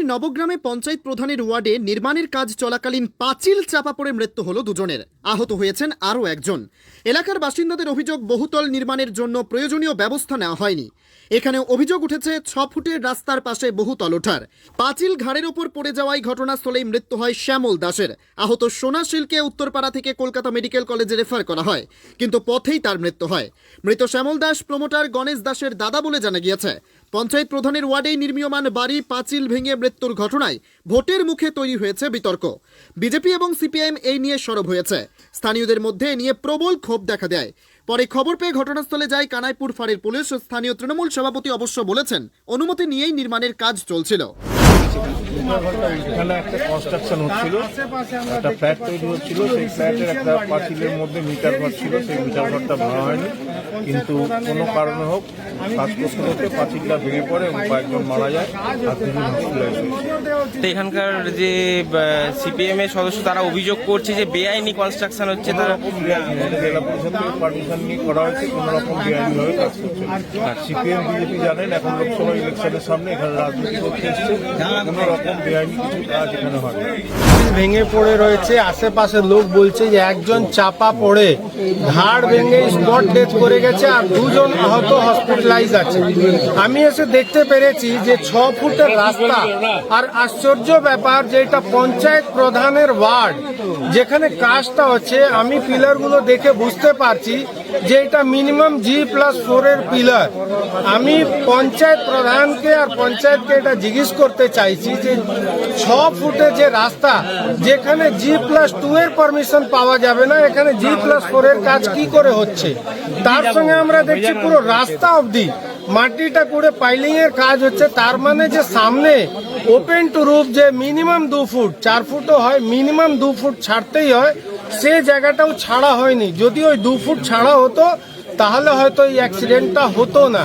ফের নবগ্রামে পঞ্চায়েত প্রধানের ওয়ার্ডে নির্মাণের কাজ চলাকালীন পাঁচিল চাপা পড়ে মৃত্যু হল দুজনের। আহত হয়েছেন আরও একজন। এলাকার বাসিন্দাদের অভিযোগ বহুতল নির্মাণের জন্য প্রয়োজনীয় ব্যবস্থা নেওয়া হয়নি। এখানে অভিযোগ উঠেছে, ছ ফুটের রাস্তার পাশে বহুতল ওঠার। পাঁচিল ঘাড়ের ওপর পড়ে যাওয়ায় ঘটনাস্থলেই মৃত্যু হয় শ্যামল দাসের। আহত সোনা শিলকে উত্তরপাড়া থেকে কলকাতা মেডিকেল কলেজে রেফার করা হয়, কিন্তু পথেই তার মৃত্যু হয়। মৃত শ্যামল দাস, প্রমোটার গণেশ দাসের দাদা বলে জানা গিয়েছে। পঞ্চায়েত প্রধানের ওয়ার্ডেই নির্মীয়মান বাড়ি পাঁচিল ভেঙে মৃত্যুর ঘটনায় ভোটের মুখে তৈরি হয়েছে বিতর্ক। বিজেপি এবং সিপিআইএম এই নিয়ে সরব হয়েছে। স্থানীয়দের মধ্যে নিয়ে প্রবল ক্ষোভ দেখা দেয়। পরে খবর পেয়ে ঘটনাস্থলে যায় কানাইপুর ফাঁড়ির পুলিশ। স্থানীয় তৃণমূল সভাপতি অবশ্য বলেছেন, অনুমতি নিয়েই নির্মাণের কাজ চলছিল। এখানে একটা কনস্ট্রাকশন হচ্ছিল একটা ফ্ল্যাট তৈরি হচ্ছিল সেই ফ্ল্যাটের একটা পাঁচিলের মধ্যে মিটার ঘর ছিল সেই মিটার ঘরটা ভাঙা হয়নি। কিন্তু কোনো কারণে হোক কাজ করতে করতে পাঁচিলটা ভেঙে পড়ে এবং কয়েকজন মারা যায় আর দুজন হসপিটালাইজ তো এখানকার যে সিপিএম এর সদস্য তারা অভিযোগ করছে যে বেআইনি কনস্ট্রাকশন হচ্ছে তারা জেলা পরিষদ থেকে পারমিশন নিয়ে করা হয়েছে কোনো রকম বেআইনিভাবে কাজ করছে আর সিপিএম বিজেপি জানেন এখন লোকসভা ইলেকশনের সামনে এখানে রাজনীতি করতে এসছে কোনো রকম ভেঙে পড়ে রয়েছে, আশেপাশের লোক বলছে যে একজন চাপা পড়ে। ঘাড় ভেঙে স্পট ডেথ করে গেছে আর দুজন আহত হসপিটালাইজ আছে। আমি এসে দেখতে পেরেছি যে ছ ফুটের রাস্তা। আর আশ্চর্য ব্যাপার যে এটা পঞ্চায়েত প্রধানের ওয়ার্ড। যেখানে কাজটা হচ্ছে, আমি পিলারগুলো দেখে বুঝতে পারছি যে এটা মিনিমাম জি প্লাস ফোর এর পিলার আমি পঞ্চায়েত প্রধানকে আর পঞ্চায়েতকে এটা জিজ্ঞেস করতে চাইছি যে ছ ফুটে যে রাস্তা, যেখানে জি প্লাস টু এর পারমিশন পাওয়া যাবে না, এখানে জি প্লাস ফোর এর কাজ কি করে হচ্ছে? তার সঙ্গে আমরা দেখছি পুরো রাস্তা অবধি মাটিটা করে পাইলিং এর কাজ হচ্ছে, তার মানে যে সামনে ওপেন টু রুফ যে মিনিমাম দু ফুট, চার ফুটও হয় মিনিমাম দু ফুট ছাড়তেই হয় সে জায়গাটাও ছাড়া হয়নি। যদি ওই দু ফুট ছাড়া হতো, তাহলে হয়তো এই অ্যাক্সিডেন্টটা হতো না।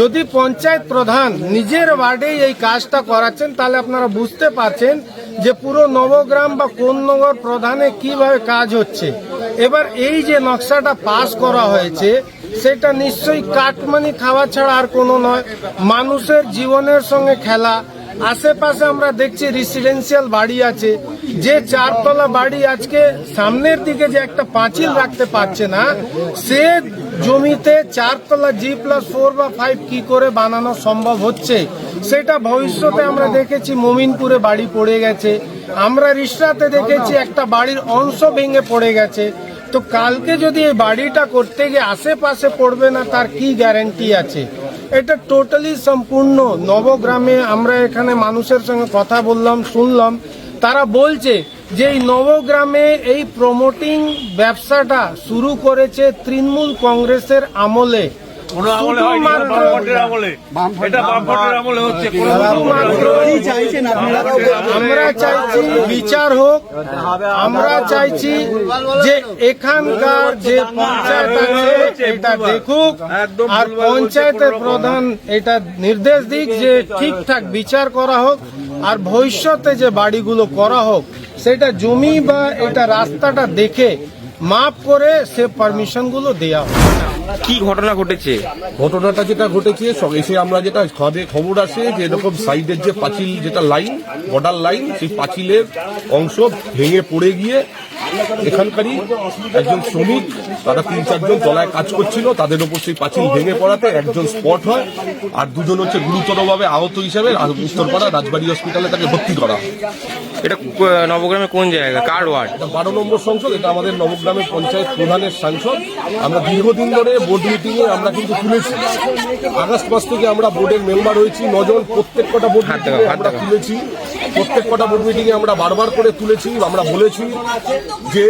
যদি পঞ্চায়েত প্রধান নিজের ওয়ার্ডেই এই কাজটা করাচ্ছেন, তাহলে আপনারা বুঝতে পারছেন যে পুরো নবগ্রাম বা কোন নগর প্রধানে কীভাবে কাজ হচ্ছে। এবার এই যে নকশাটা পাস করা হয়েছে, সেটা নিশ্চয়ই কাটমানি খাওয়া ছাড়া আর কোনো নয়। মানুষের জীবনের সঙ্গে খেলা। আশেপাশে আমরা দেখছি রেসিডেন্সিয়াল বাড়ি আছে। যে চারতলা বাড়ি আজকে সামনের দিকে যে একটা পাঁচিল রাখতে পারছে না, সে জমিতে চারতলা জি প্লাস ফোর বা ফাইভ কি করে বানানো সম্ভব হচ্ছে, সেটা ভবিষ্যতে আমরা দেখেছি মোমিনপুরে বাড়ি পড়ে গেছে। আমরা রিসরাতে দেখেছি একটা বাড়ির অংশ ভেঙে পড়ে গেছে। তো কালকে যদি এই বাড়িটা করতে গিয়ে আশেপাশে পড়বে না, তার কি গ্যারেন্টি আছে? এটা টোটালি সম্পূর্ণ নবগ্রামে আমরা এখানে মানুষের সঙ্গে কথা বললাম, শুনলাম। তারা বলছে যে এই নবগ্রামে এই প্রমোটিং ব্যবসাটা শুরু করেছে তৃণমূল কংগ্রেসের আমলে। কোনো আমলে হয়নি এটা শুধুমাত্র- বামফ্রন্টের আমলে। এটা বামফ্রন্টের আমলে হচ্ছে কোনো শুধুমাত্র আমরা চাইছি বিচার হোক আমরা চাইছি যে এখানকার যে পঞ্চায়েত আছে এটা দেখুক আর পঞ্চায়েতের প্রধান এটা নির্দেশ দিক যে ঠিকঠাক বিচার করা হোক আর ভবিষ্যতে যে বাড়িগুলো করা হোক সেটা জমি বা এটা রাস্তাটা দেখে মাপ করে সে পারমিশনগুলো দেওয়া হোক। কি ঘটনা ঘটেছে? ঘটনাটা যেটা ঘটেছে এসে আমরা যেটা খবরে খবর আসে যে এরকম সাইডের যে পাঁচিল যেটা লাইন বর্ডার লাইন সেই পাঁচিলের অংশ ভেঙে পড়ে গিয়ে এখানকারই একজন শ্রমিক তারা তিন চারজন তলায় কাজ করছিল তাদের উপর সেই পাঁচিল ভেঙে পড়াতে একজন স্পট হয় আর দুজন হচ্ছে গুরুতরভাবে আহত হিসেবে উত্তরপাড়া রাজবাড়ি হসপিটালে তাকে ভর্তি করা হয়। এটা নবগ্রামে কোন জায়গা? কার ওয়ার্ড? এটা বারো নম্বর সংসদ এটা আমাদের নবগ্রামের পঞ্চায়েত প্রধানের সাংসদ। আমরা দীর্ঘদিন ধরে বোর্ড মিটিংয়ে আমরা কিন্তু তুলেছি। আগস্ট মাস থেকে আমরা বোর্ডের মেম্বার হয়েছি নজন প্রত্যেক কটা বোর্ড আমরা তুলেছি। প্রত্যেক কটা বোর্ড মিটিংয়ে আমরা বারবার করে তুলেছি, আমরা বলেছি যে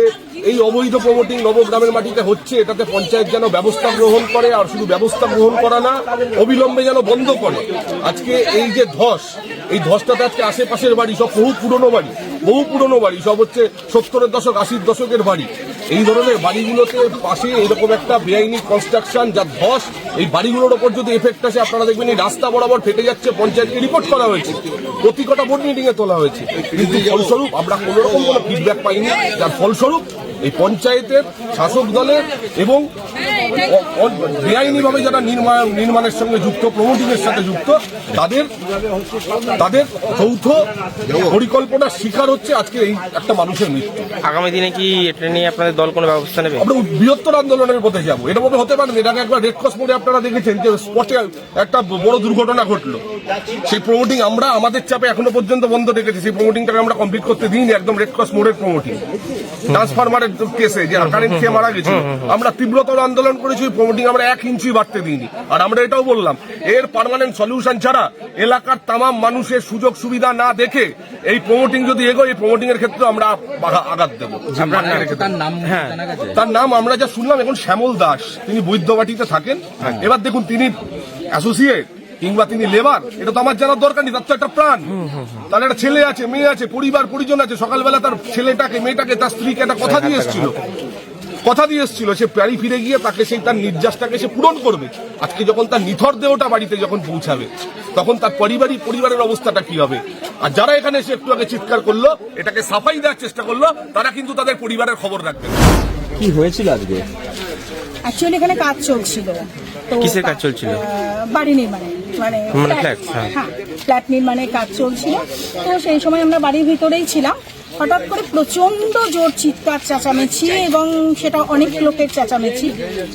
এই অবৈধ প্রমোটিং নবগ্রামের মাটিতে হচ্ছে, এটাতে পঞ্চায়েত যেন ব্যবস্থা গ্রহণ করে, আর শুধু ব্যবস্থা গ্রহণ করা না, অবিলম্বে যেন বন্ধ করে। আজকে এই যে ধস এই ধসটাতে আজকে আশেপাশের বাড়ি, সব বহু পুরনো বাড়ি, বহু পুরনো বাড়ি, সব হচ্ছে সত্তরের দশক, আশির দশকের বাড়ি। এই ধরনের বাড়িগুলোতে পাশে এরকম একটা বেআইনি কনস্ট্রাকশন যা ধস, এই বাড়িগুলোর ওপর যদি এফেক্ট আসে, আপনারা দেখবেন এই রাস্তা বরাবর ফেটে যাচ্ছে, পঞ্চায়েতকে রিপোর্ট করা হয়েছে। প্রতি কটা বোর্ড মিটিং এ তোলা হয়েছে। কিন্তু ফলস্বরূপ আমরা কোনো রকম কোনো ফিডব্যাক পাইনি, যার ফলস্বরূপ এই পঞ্চায়েতের শাসক দলের এবং বেআইনিভাবে যারা নির্মাণ নির্মাণের সঙ্গে যুক্ত প্রমোটিং এর সাথে যুক্ত, তাদের তাদের যৌথ পরিকল্পনার শিকার হচ্ছে আজকে এই একটা মানুষের মৃত্যু। আগামী দিনে কি এটা নিয়ে আপনাদের দল কোনো ব্যবস্থা নেবে? আমরা বৃহত্তর আন্দোলনের পথে যাব। এটা হতে পারে এটাকে একবার রেড ক্রস মোড়ে আপনারা দেখেছেন যে স্পটে একটা বড় দুর্ঘটনা ঘটলো। সেই প্রমোটিং আমরা আমাদের চাপে এখনও পর্যন্ত বন্ধ রেখেছি। সেই প্রমোটিংটাকে আমরা কমপ্লিট করতে দিইনি। একদম রেড ক্রস মোড়ের প্রমোটিং ট্রান্সফরমারের কেসে যে কারেন্ট খেয়ে মারা গেছে আমরা তীব্রতর আন্দোলন করেছি। প্রমোটিং আমরা এক ইঞ্চি বাড়তে দিইনি। আর আমরা এটাও বললাম এর পারমানেন্ট সলিউশন ছাড়া এলাকার তামাম মানুষের সুযোগ সুবিধা না দেখে এই প্রমোটিং যদি এগোয় এই প্রমোটিং এর ক্ষেত্রে আমরা আঘাত দেবো। তার নাম হ্যাঁ। তার নাম আমরা যা শুনলাম এখন শ্যামল দাস তিনি বৈদ্যবাটিতে থাকেন। এবার দেখুন তিনি অ্যাসোসিয়েট কিংবা তিনি লেবার এটা তো আমার জানার দরকার নেই তার তো একটা প্রাণ। তার একটা ছেলে আছে মেয়ে আছে পরিবার পরিজন আছে সকালবেলা তার ছেলেটাকে মেয়েটাকে তার স্ত্রীকে একটা কথা দিয়ে এসেছিল। কথা দিয়ে এসেছিল সে বাড়ি ফিরে গিয়ে তাকে সেই তার নির্যাসটাকে সে পূরণ করবে। আজকে যখন তার নিথর দেহটা বাড়িতে যখন পৌঁছাবে তখন তার পরিবারই পরিবারের অবস্থাটা কি হবে? আর যারা এখানে এসে একটু আগে চিৎকার করল এটাকে সাফাই দেওয়ার চেষ্টা করল তারা কিন্তু তাদের পরিবারের খবর রাখবে। কি হয়েছিল আজকে? অ্যাকচুয়ালি এখানে কাজ চলছিল। তো কিসের কাজ চলছিল? বাড়ি নির্মাণে মানে মানে ফ্ল্যাট, হ্যাঁ। হ্যাঁ ফ্ল্যাট নির্মাণের কাজ চলছিল। তো সেই সময় আমরা বাড়ির ভিতরেই ছিলাম। হঠাৎ করে প্রচণ্ড জোর চিৎকার চেঁচামেচি এবং সেটা অনেক লোকের চেঁচামেচি।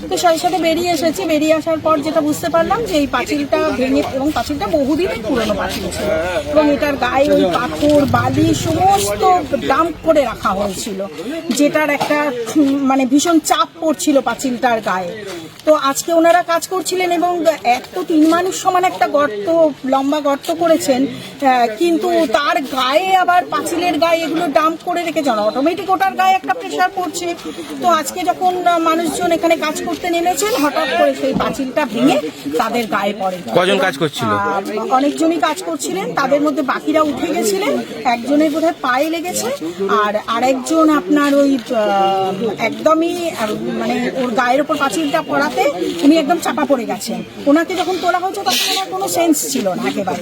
তো সেই সাথে বেরিয়ে এসেছি। বেরিয়ে আসার পর যেটা বুঝতে পারলাম যে এই পাঁচিলটা ভেঙে এবং পাঁচিলটা বহুদিনের পুরনো পাঁচিল ছিল এবং এটার গায়ে ওই পাথর, বালি সমস্ত ডাম্প করে রাখা হয়েছিল। যেটার একটা মানে ভীষণ চাপ পড়ছিল পাঁচিলটার গায়ে। তো আজকে ওনারা কাজ করছিলেন এবং এক তো তিন মানুষ সমান একটা গর্ত, লম্বা গর্ত করেছেন কিন্তু তার গায়ে আবার পাঁচিলের গায়ে এগুলো ডাম্প করে রেখেছেন অটোমেটিক ওটার গায়ে একটা প্রেশার পড়ছে। তো আজকে যখন মানুষজন এখানে কাজ করতে নেমেছেন হঠাৎ করে সেই পাঁচিলটা ভেঙে তাদের গায়ে পড়ে। কজন কাজ করছিল? অনেকজনই কাজ করছিলেন তাদের মধ্যে বাকিরা উঠে গেছিলেন একজনের বোধহয় পায়ে লেগেছে আর আরেকজন আপনার ওই একদমই মানে ওর গায়ের ওপর পাঁচিলটা পড়াতে উনি একদম চাপা পড়ে গেছেন। ওনাকে যখন তোলা হয়েছে তখন ওনার কোনো সেন্স ছিল না একেবারে।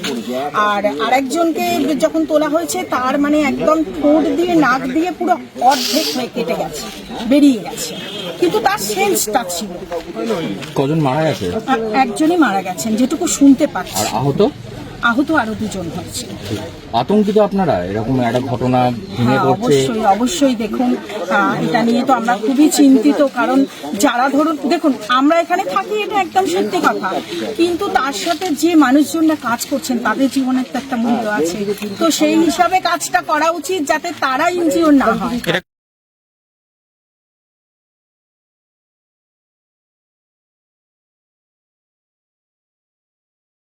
আর আরেকজনকে যখন তোলা হয়েছে তার মানে একদম ঠোঁট দিয়ে নাক দিয়ে পুরো অর্ধেক হয়ে কেটে গেছে বেরিয়ে গেছে। কিন্তু তার সেন্সটা ছিল। কজন মারা গেছে? একজনই মারা গেছেন যেটুকু শুনতে পাচ্ছি। আহত? আহত আরও দুজন হয়েছে। আতঙ্কিত আপনারা? এরকম একটা ঘটনা ভেঙে হ্যাঁ, পড়ছে? অবশ্যই অবশ্যই দেখুন এটা নিয়ে তো আমরা খুবই চিন্তিত কারণ যারা ধরুন দেখুন আমরা এখানে থাকি এটা একদম সত্যি কথা। কিন্তু তার সাথে যে মানুষজনরা কাজ করছেন তাদের জীবনের তো একটা মূল্য আছে। তো সেই হিসাবে কাজটা করা উচিত যাতে তারা ইনজিওর না হয়।